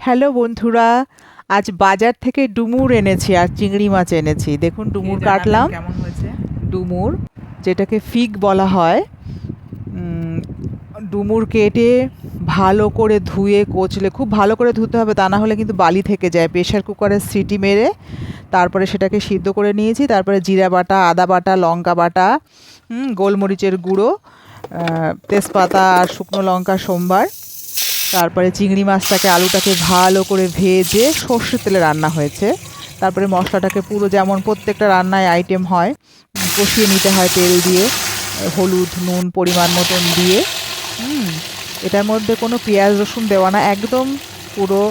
Hello বন্ধুরা আজ বাজার থেকে ডুমুর এনেছি আর চিংড়ি মাছ এনেছি। দেখুন ডুমুর কাটলাম। কেমন হয়েছে? ডুমুর যেটাকে ফিগ বলা হয় ডুমুর কেটে ভালো করে ধুয়ে কচলে খুব ভালো করে ধুতে হবে তা না হলে কিন্তু বালি থেকে যায়। প্রেশার কুকারের সিটি মেরে তারপরে সেটাকে সিদ্ধ করে নিয়েছি। তারপরে জিরা বাটা আদা বাটা লঙ্কা বাটা গোলমরিচের গুঁড়ো তেজপাতা আর শুকনো লঙ্কা সোমবার। তারপরে চিংড়ি মাছটাকে আলুটাকে ভালো করে ভেজে সর্ষের তেলে রান্না হয়েছে। তারপরে মশলাটাকে পুরো যেমন প্রত্যেকটা রান্নায় আইটেম হয়, কষিয়ে নিতে হয় তেল দিয়ে, হলুদ, নুন, পরিমাণ মতন দিয়ে। এটার মধ্যে কোনো পেঁয়াজ, রসুন দেওয়া না, একদম পুরো।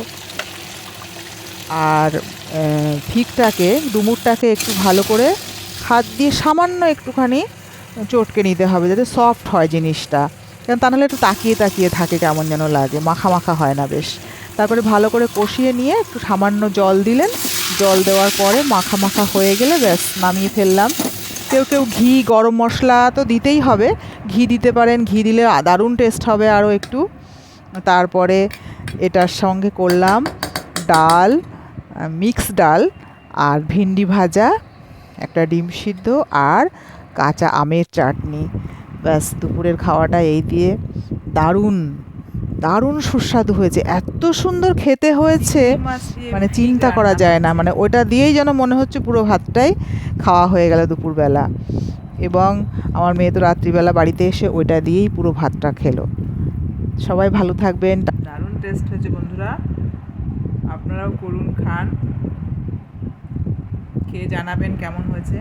আর ফিকটাকে, ডুমুরটাকে একটু ভালো করে হাত দিয়ে সামান্য একটুখানি চটকে নিতে হবে, যাতে সফট হয় জিনিসটা। কারণ তা নাহলে একটু তাকিয়ে তাকিয়ে থাকে কেমন যেন লাগে, মাখা মাখা হয় না বেশ। তারপরে ভালো করে কষিয়ে নিয়ে একটু সামান্য জল দিলেন। জল দেওয়ার পরে মাখা মাখা হয়ে গেলে ব্যাস, নামিয়ে ফেললাম। কেউ কেউ ঘি, গরম মশলা তো দিতেই হবে। ঘি দিতে পারেন, ঘি দিলে দারুণ টেস্ট হবে আরও একটু। তারপরে এটার সঙ্গে করলাম ডাল মিক্স ডাল আর ভিন্ডি ভাজা, একটা ডিম সিদ্ধ আর কাঁচা আমের চাটনি। ব্যাস দুপুরের খাওয়াটা এই দিয়ে। দারুণ দারুণ সুস্বাদু হয়েছে। এত সুন্দর খেতে হয়েছে মানে চিন্তা করা যায় না। মানে ওটা দিয়েই যেন মনে হচ্ছে পুরো ভাতটাই খাওয়া হয়ে গেল দুপুরবেলা। এবং আমার মেয়ে তো রাত্রিবেলা বাড়িতে এসে ওইটা দিয়েই পুরো ভাতটা খেলো। সবাই ভালো থাকবেন। দারুণ টেস্ট হয়েছে বন্ধুরা। আপনারাও করুন খান। খেয়ে জানাবেন কেমন হয়েছে।